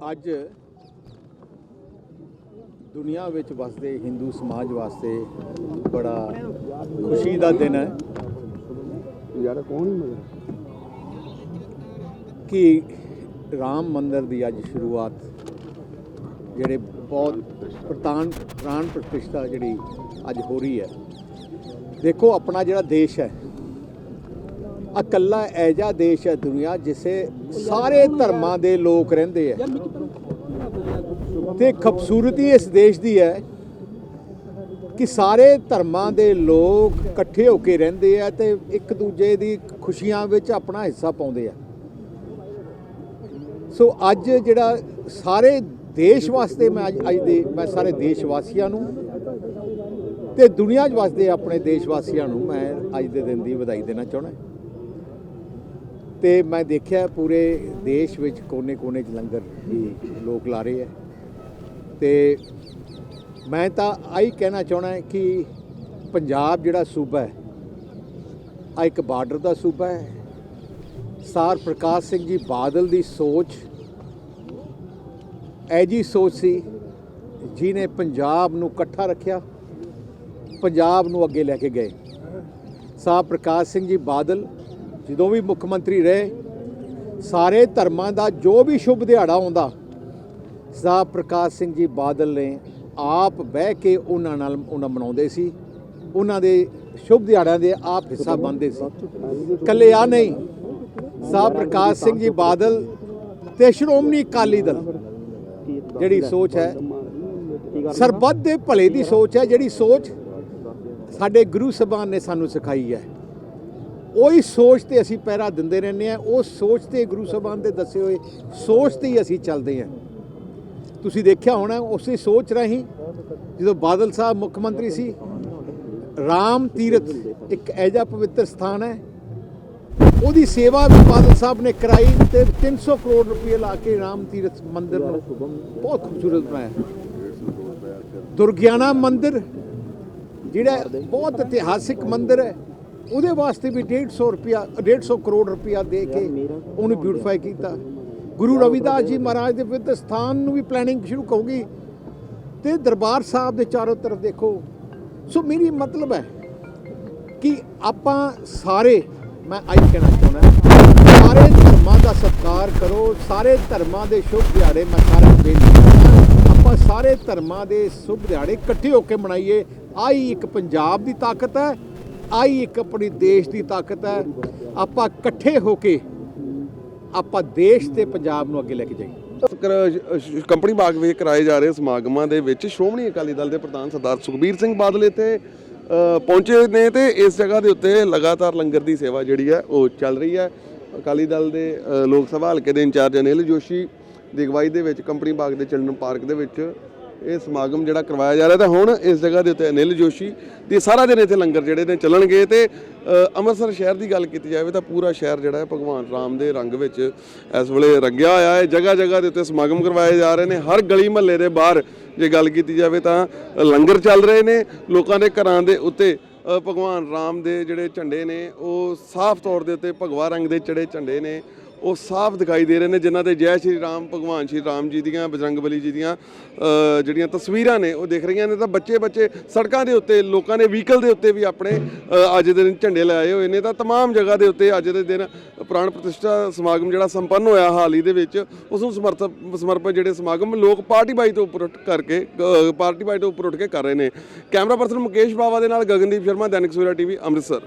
ਅੱਜ ਦੁਨੀਆ ਵਿੱਚ ਵਸਦੇ ਹਿੰਦੂ ਸਮਾਜ ਵਾਸਤੇ ਬੜਾ ਖੁਸ਼ੀ ਦਾ ਦਿਨ ਹੈ। ਯਾਰ ਕੌਣ ਹੀ ਮਗਰ ਕਿ ਰਾਮ ਮੰਦਿਰ ਦੀ ਅੱਜ ਸ਼ੁਰੂਆਤ ਜਿਹੜੇ ਬਹੁਤ ਪ੍ਰਤਾਨ ਪ੍ਰਾਣ ਪ੍ਰਤਿਸ਼ਠਾ ਜਿਹੜੀ ਅੱਜ ਹੋ ਰਹੀ ਹੈ। ਦੇਖੋ ਆਪਣਾ ਜਿਹੜਾ ਦੇਸ਼ ਹੈ ਇਕੱਲਾ ਐਜਾ ਦੇਸ਼ ਹੈ ਦੁਨੀਆ ਜਿਸੇ ਸਾਰੇ ਧਰਮਾਂ ਦੇ ਲੋਕ ਰਹਿੰਦੇ ਹੈ ਤੇ ਖੂਬਸੂਰਤੀ ਇਸ ਦੇਸ਼ ਦੀ ਹੈ ਕਿ ਸਾਰੇ ਧਰਮਾਂ ਦੇ ਲੋਕ ਇਕੱਠੇ ਹੋ ਕੇ ਰਹਿੰਦੇ ਆ ਤੇ ਇੱਕ ਦੂਜੇ ਦੀ ਖੁਸ਼ੀਆਂ ਵਿੱਚ ਆਪਣਾ ਹਿੱਸਾ ਪਾਉਂਦੇ ਆ। ਸੋ ਅੱਜ ਜਿਹੜਾ ਸਾਰੇ ਦੇਸ਼ ਵਾਸਤੇ ਮੈਂ ਅੱਜ ਅੱਜ ਦੇ ਮੈਂ ਸਾਰੇ ਦੇਸ਼ ਵਾਸੀਆਂ ਨੂੰ ਤੇ ਦੁਨੀਆ 'ਚ ਵਸਦੇ ਆਪਣੇ ਦੇਸ਼ ਵਾਸੀਆਂ ਨੂੰ ਮੈਂ ਅੱਜ ਦੇ ਦਿਨ ਦੀ ਵਧਾਈ ਦੇਣਾ ਚਾਹੁੰਦਾ। ਤੇ ਮੈਂ ਦੇਖਿਆ ਪੂਰੇ ਦੇਸ਼ ਵਿੱਚ ਕੋਨੇ-ਕੋਨੇ 'ਚ ਲੰਗਰ ਵੀ ਲੋਕ ਲਾ ਰਹੇ ਆ। ਤੇ ਮੈਂ ਤਾਂ ਆਈ ਕਹਿਣਾ ਚਾਹਣਾ ਕਿ ਪੰਜਾਬ ਜਿਹੜਾ ਸੂਬਾ ਹੈ ਆ ਇੱਕ ਬਾਰਡਰ ਦਾ ਸੂਬਾ ਹੈ। ਸਾਰ ਪ੍ਰਕਾਸ਼ ਸਿੰਘ ਜੀ ਬਾਦਲ ਦੀ ਸੋਚ ਐਜੀ ਸੋਚ ਸੀ ਜਿਨੇ ਪੰਜਾਬ ਨੂੰ ਇਕੱਠਾ ਰੱਖਿਆ, ਪੰਜਾਬ ਨੂੰ ਅੱਗੇ ਲੈ ਕੇ ਗਏ। ਸਾਰ ਪ੍ਰਕਾਸ਼ ਸਿੰਘ ਜੀ ਬਾਦਲ ਜਦੋਂ ਵੀ ਮੁੱਖ ਮੰਤਰੀ ਰਹੇ, ਸਾਰੇ ਧਰਮਾਂ ਦਾ ਜੋ ਵੀ ਸ਼ੁਭ ਦਿਹਾੜਾ ਆਉਂਦਾ ਸਾਹ ਪ੍ਰਕਾਸ਼ ਸਿੰਘ ਜੀ ਬਾਦਲ ਨੇ ਆਪ ਬਹਿ ਕੇ ਉਹਨਾਂ ਨਾਲ ਉਹਨਾਂ ਮਨਾਉਂਦੇ ਸੀ। ਉਹਨਾਂ ਦੇ ਸ਼ੁਭ ਦਿਹਾੜਿਆਂ ਦੇ ਆਪ ਹਿੱਸਾ ਬਣਦੇ ਸੀ। ਕੱਲੇ ਆ ਨਹੀਂ ਸਾਹਿਬ ਪ੍ਰਕਾਸ਼ ਸਿੰਘ ਜੀ ਬਾਦਲ ਤੇ ਸ਼੍ਰੋਮਣੀ ਅਕਾਲੀ ਦਲ। ਜਿਹੜੀ ਸੋਚ ਹੈ, ਸਰਬੱਤ ਦੇ ਭਲੇ ਦੀ ਸੋਚ ਹੈ, ਜਿਹੜੀ ਸੋਚ ਸਾਡੇ ਗੁਰੂ ਸਾਹਿਬਾਨ ਨੇ ਸਾਨੂੰ ਸਿਖਾਈ ਹੈ। ਉਹੀ ਸੋਚ ਤੇ ਅਸੀਂ ਪਹਿਰਾ ਦਿੰਦੇ ਰਹਿੰਦੇ ਆ ਉਹ ਸੋਚ ਤੇ ਗੁਰੂ ਸਾਹਿਬਾਨ ਦੇ ਦੱਸੇ ਹੋਏ ਸੋਚ ਤੇ ਹੀ ਅਸੀਂ ਚੱਲਦੇ ਹਾਂ। ਤੁਸੀਂ ਦੇਖਿਆ ਹੋਣਾ, ਉਸੇ ਸੋਚ ਰਾਹੀਂ ਜਦੋਂ ਬਾਦਲ ਸਾਹਿਬ ਮੁੱਖ ਮੰਤਰੀ ਸੀ, ਰਾਮ ਤੀਰਥ ਇੱਕ ਐਜਾ ਪਵਿੱਤਰ ਸਥਾਨ ਹੈ। ਉਹਦੀ ਸੇਵਾ ਵੀ ਬਾਦਲ ਸਾਹਿਬ ਨੇ ਕਰਾਈ ਤੇ 300 ਕਰੋੜ ਰੁਪਏ ਲਾ ਕੇ ਰਾਮ ਤੀਰਥ ਮੰਦਿਰ ਨੂੰ ਬਹੁਤ ਖੂਬਸੂਰਤ ਬਣਾਇਆ। ਦੁਰਗਿਆਨਾ ਮੰਦਿਰ, ਜਿਹੜਾ ਬਹੁਤ ਇਤਿਹਾਸਿਕ ਮੰਦਿਰ ਹੈ ਉਹਦੇ ਵਾਸਤੇ ਵੀ 150 ਰੁਪਿਆ 150 ਕਰੋੜ ਰੁਪਿਆ ਦੇ ਕੇ ਉਹਨੂੰ ਬਿਊਟੀਫਾਈ ਕੀਤਾ। ਗੁਰੂ ਰਵਿਦਾਸ ਜੀ ਮਹਾਰਾਜ ਦੇ ਪਵਿੱਤਰ ਸਥਾਨ ਨੂੰ ਵੀ ਪਲੈਨਿੰਗ ਸ਼ੁਰੂ ਹੋਊਗੀ ਤੇ ਦਰਬਾਰ ਸਾਹਿਬ ਦੇ ਚਾਰੋਂ ਤਰਫ ਦੇਖੋ। ਸੋ ਮੇਰੀ ਮਤਲਬ ਹੈ ਕਿ ਆਪਾਂ ਸਾਰੇ ਮੈਂ ਆਈ ਕਹਿਣਾ ਚਾਹੁੰਦਾ ਸਾਰੇ ਧਰਮਾਂ ਦਾ ਸਤਿਕਾਰ ਕਰੋ ਸਾਰੇ ਧਰਮਾਂ ਦੇ ਸ਼ੁਭ ਦਿਹਾੜੇ ਮੈਂ ਸਾਰਿਆਂ ਨੂੰ ਬੇਨਤੀ ਆਪਾਂ ਸਾਰੇ ਧਰਮਾਂ ਦੇ ਸ਼ੁਭ ਦਿਹਾੜੇ ਇਕੱਠੇ ਹੋ ਕੇ ਮਨਾਈਏ। ਆਈ ਇੱਕ ਪੰਜਾਬ ਦੀ ਤਾਕਤ ਹੈ। ਆਈ ਇੱਕ ਆਪਣੀ ਦੇਸ਼ ਦੀ ਤਾਕਤ ਹੈ। ਆਪਾਂ ਇਕੱਠੇ ਹੋ ਕੇ ਆਪਾਂ ਦੇਸ਼ ਤੇ ਪੰਜਾਬ ਨੂੰ ਅੱਗੇ ਲੈ ਕੇ ਜਾਈਏ। ਕੰਪਨੀ ਬਾਗ ਵਿੱਚ ਕਰਾਏ ਜਾ ਰਹੇ ਸਮਾਗਮਾਂ ਦੇ ਵਿੱਚ ਸ਼੍ਰੋਮਣੀ ਅਕਾਲੀ ਦਲ ਦੇ ਪ੍ਰਧਾਨ ਸਰਦਾਰ ਸੁਖਬੀਰ ਸਿੰਘ ਬਾਦਲ ਇੱਥੇ ਪਹੁੰਚੇ ਨੇ ਤੇ ਇਸ ਜਗ੍ਹਾ ਦੇ ਉੱਤੇ ਲਗਾਤਾਰ ਲੰਗਰ ਦੀ ਸੇਵਾ ਜਿਹੜੀ ਹੈ ਉਹ ਚੱਲ ਰਹੀ ਹੈ। ਅਕਾਲੀ ਦਲ ਦੇ ਲੋਕ ਸਭਾ ਹਲਕੇ ਦੇ ਇੰਚਾਰਜ ਅਨਿਲ ਜੋਸ਼ੀ, ਦੀ ਅਗਵਾਈ ਦੇ ਵਿੱਚ ਕੰਪਨੀ ਬਾਗ ਦੇ ਚਿਲਡਰਨ ਪਾਰਕ ਦੇ ਵਿੱਚ ਇਹ ਸਮਾਗਮ ਜਿਹੜਾ ਕਰਵਾਇਆ ਜਾ ਰਿਹਾ ਤਾਂ ਹੁਣ ਇਸ ਜਗ੍ਹਾ ਦੇ ਉੱਤੇ ਅਨਿਲ ਜੋਸ਼ੀ ਦੀ ਸਾਰਾ ਦਿਨ ਇੱਥੇ ਲੰਗਰ ਜਿਹੜੇ ਨੇ ਚੱਲਣਗੇ ਤੇ ਅੰਮ੍ਰਿਤਸਰ ਸ਼ਹਿਰ ਦੀ ਗੱਲ ਕੀਤੀ ਜਾਵੇ ਤਾਂ ਪੂਰਾ ਸ਼ਹਿਰ ਜਿਹੜਾ ਹੈ ਭਗਵਾਨ ਰਾਮ ਦੇ ਰੰਗ ਵਿੱਚ ਇਸ ਵੇਲੇ ਰੰਗਿਆ ਹੋਇਆ ਹੈ। ਜਗ੍ਹਾ ਜਗ੍ਹਾ ਦੇ ਉੱਤੇ ਸਮਾਗਮ ਕਰਵਾਏ ਜਾ ਰਹੇ ਨੇ। ਹਰ ਗਲੀ ਮਹੱਲੇ ਦੇ ਬਾਹਰ ਜੇ ਗੱਲ ਕੀਤੀ ਜਾਵੇ ਤਾਂ ਲੰਗਰ ਚੱਲ ਰਹੇ ਨੇ। ਲੋਕਾਂ ਦੇ ਘਰਾਂ ਦੇ ਉੱਤੇ ਭਗਵਾਨ ਰਾਮ ਦੇ ਜਿਹੜੇ ਝੰਡੇ ਨੇ, ਉਹ ਸਾਫ਼ ਤੌਰ ਦੇ ਉੱਤੇ ਭਗਵਾ ਰੰਗ ਦੇ ਚੜੇ ਝੰਡੇ ਨੇ। ਉਹ ਸਾਫ਼ ਦਿਖਾਈ ਦੇ ਰਹੇ ਨੇ ਜਿਨ੍ਹਾਂ ਤੇ ਜੈ ਸ਼੍ਰੀ ਰਾਮ ਭਗਵਾਨ ਸ਼੍ਰੀ ਰਾਮ ਜੀ ਦੀਆਂ ਬਜਰੰਗਬਲੀ ਜੀ ਦੀਆਂ ਅ, ਜਿਹੜੀਆਂ ਤਸਵੀਰਾਂ ਨੇ ਉਹ ਦਿਖ ਰਹੀਆਂ ਨੇ ਤਾਂ ਬੱਚੇ ਬੱਚੇ ਸੜਕਾਂ ਦੇ ਉੱਤੇ ਲੋਕਾਂ ਦੇ ਵਹੀਕਲ ਦੇ ਉੱਤੇ ਵੀ ਆਪਣੇ ਅ, ਅੱਜ ਦੇ ਦਿਨ ਝੰਡੇ ਲਾਏ ਹੋਏ ਨੇ ਤਾਂ तमाम ਜਗ੍ਹਾ ਦੇ ਉੱਤੇ ਅੱਜ ਦੇ ਦਿਨ ਪ੍ਰਾਣ ਪ੍ਰਤਿਸ਼ਠਾ ਸਮਾਗਮ ਜਿਹੜਾ ਸੰਪੰਨ ਹੋਇਆ ਹਾਲ ਹੀ ਦੇ ਵਿੱਚ ਉਸ ਨੂੰ ਸਮਰਥ ਸਮਰਪਿਤ ਜਿਹੜੇ ਸਮਾਗਮ ਲੋਕ ਪਾਰਟੀ ਬਾਈ ਤੋਂ ਉੱਪਰ ਉੱਠ ਕਰਕੇ ਅ, ਪਾਰਟੀ ਬਾਈ ਤੋਂ ਉੱਪਰ ਉੱਠ ਕੇ ਕਰ ਰਹੇ ਨੇ ਕੈਮਰਾ ਪਰਸਨ ਮੁਕੇਸ਼ ਬਾਵਾ ਦੇ ਨਾਲ ਗਗਨਦੀਪ ਸ਼ਰਮਾ ਦੈਨਿਕ ਸਵੇਰਾ ਟੀਵੀ ਅੰਮ੍ਰਿਤਸਰ